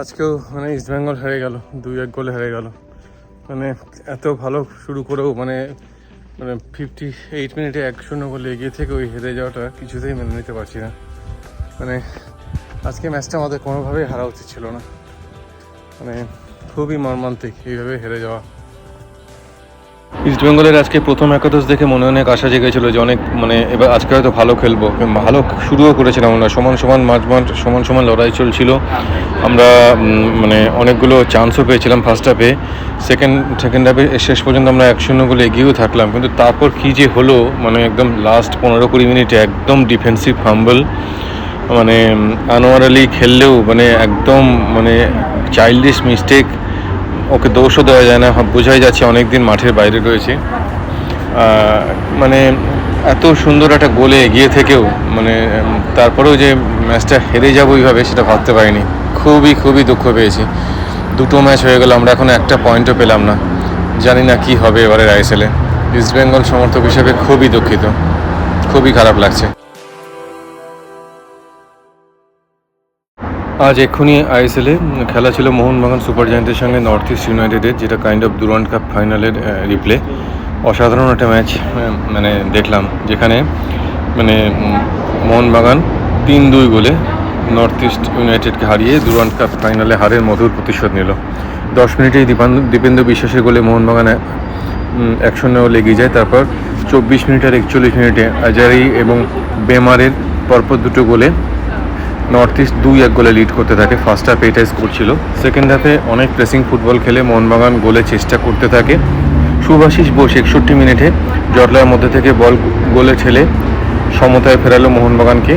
আজকেও মানে ইস্টবেঙ্গল হেরে গেল, দুই এক গোলে হেরে গেল। মানে এত ভালো শুরু করেও মানে মানে ফিফটি এইট মিনিটে এক শূন্য গোলে এগিয়ে থেকে ওই হেরে যাওয়াটা কিছুতেই মেনে নিতে পারছি না। মানে আজকে ম্যাচটা আমাদের কোনোভাবেই হারা উচিত ছিল না। মানে খুবই মর্মান্তিক এইভাবে হেরে যাওয়া। ইস্টবেঙ্গলের আজকে প্রথম একাদশ দেখে মনে অনেক আশা জেগেছিল যে অনেক মানে এবার আজকে হয়তো ভালো খেলব ভালো শুরুও করেছিলাম আমরা। সমান সমান মাঝ মাঠ, সমান সমান লড়াই চলছিল। আমরা মানে অনেকগুলো চান্সও পেয়েছিলাম ফার্স্ট হাফে সেকেন্ড সেকেন্ড হাফে শেষ পর্যন্ত আমরা এক শূন্য এগিয়েও থাকলাম। কিন্তু তারপর কী যে হলো মানে একদম লাস্ট পনেরো কুড়ি মিনিটে একদম ডিফেন্সিভ ফাম্বল মানে আনোয়ার আলী খেললেও মানে একদম মানে চাইল্ডিশ মিস্টেক ওকে দোষও দেওয়া যায় না, বোঝাই যাচ্ছে অনেক দিন মাঠের বাইরে রয়েছে। মানে এত সুন্দর একটা গোলে এগিয়ে থেকেও মানে তারপরেও যে ম্যাচটা হেরে যাব ওইভাবে সেটা ভাবতে পারিনি। খুবই খুবই দুঃখ পেয়েছি। দুটো ম্যাচ হয়ে গেল, আমরা এখন একটা পয়েন্টও পেলাম না। জানি না কি হবে এবারের আইএসএলে। ইস্টবেঙ্গল সমর্থক হিসেবে খুবই দুঃখিত। খুবই খারাপ লাগছে। আজ এক্ষুনি আইএসএলে খেলা ছিল মোহনবাগান সুপার জায়েন্টের সঙ্গে নর্থ ইস্ট ইউনাইটেডের, যেটা কাইন্ড অফ দুরান্ড কাপ ফাইনালের রিপ্লে অসাধারণ একটা ম্যাচ মানে দেখলাম, যেখানে মানে মোহনবাগান তিন দুই গোলে নর্থ ইস্ট ইউনাইটেডকে হারিয়ে দুরান্ড কাপ ফাইনালে হারের মধুর প্রতিশোধ নিল। দশ মিনিটেই দীপান- দীপেন্দু বিশ্বাসের গোলে মোহনবাগান এক শূন্য লেগে যায়। তারপর চব্বিশ মিনিট আর একচল্লিশ মিনিটে আজারি এবং বেমারের পরপর দুটো গোলে নর্থ ইস্ট দুই এক গোলে লিড করতে থাকে। ফার্স্ট হাফে এটাই স্কোর ছিল। সেকেন্ড হাফে অনেক প্রেসিং ফুটবল খেলে মোহনবাগান গোলে চেষ্টা করতে থাকে। সুভাষিস বোস একষট্টি মিনিটে জটলার মধ্যে থেকে বল গোলে ছেলে সমতায় ফেরালো মোহনবাগানকে।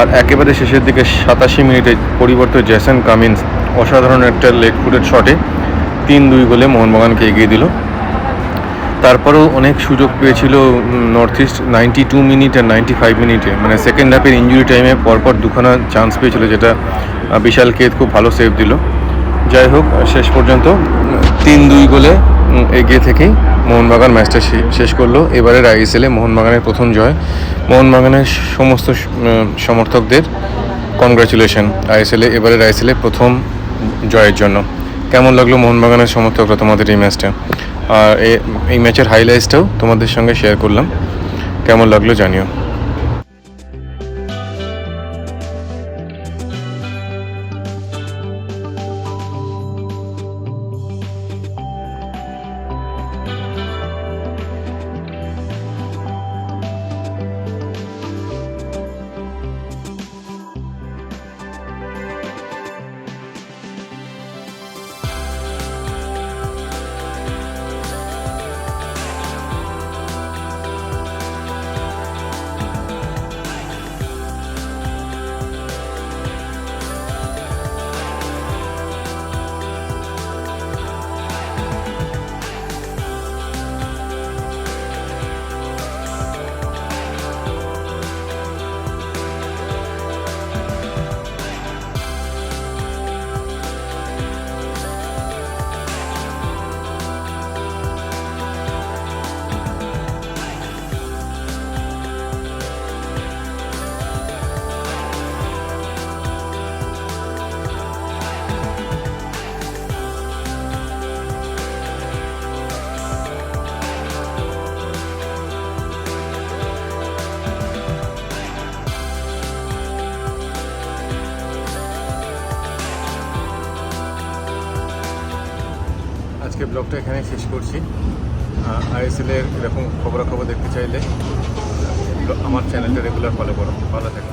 আর একেবারে শেষের দিকে সাতাশি মিনিটে পরিবর্তে জ্যাসন কামিন্স অসাধারণ একটা লেগ ফুটের শটে তিন দুই গোলে মোহনবাগানকে এগিয়ে দিল। তারপরেও অনেক সুযোগ পেয়েছিল North East ninety two minute আর নাইনটি ফাইভ মিনিটে মানে সেকেন্ড হাফের ইঞ্জুরি টাইমে পরপর দুখানা চান্স পেয়েছিল, যেটা বিশাল কেত খুব ভালো সেভ দিল। যাই হোক শেষ পর্যন্ত তিন দুই গোলে এগিয়ে থেকেই মোহনবাগান ম্যাচটা শেষ করল। এবারের আইএসএলে মোহনবাগানের প্রথম জয়। মোহনবাগানের সমস্ত সমর্থকদের কনগ্রাচুলেশন আইএসএলে এবারের আইএসএলে প্রথম জয়ের জন্য। কেমন লাগল মোহনবাগানের সমর্থকরা তোমাদের এই ম্যাচটা এই ম্যাচের হাইলাইটসটাও তোমাদের সঙ্গে শেয়ার করলাম। কেমন লাগল জানিও। আজকে ব্লগটা এখানে শেষ করছি। আইএসএল এর এরকম খবরাখবর দেখতে চাইলে আমার চ্যানেলটা রেগুলার ফলো করো। ভালো থাকো।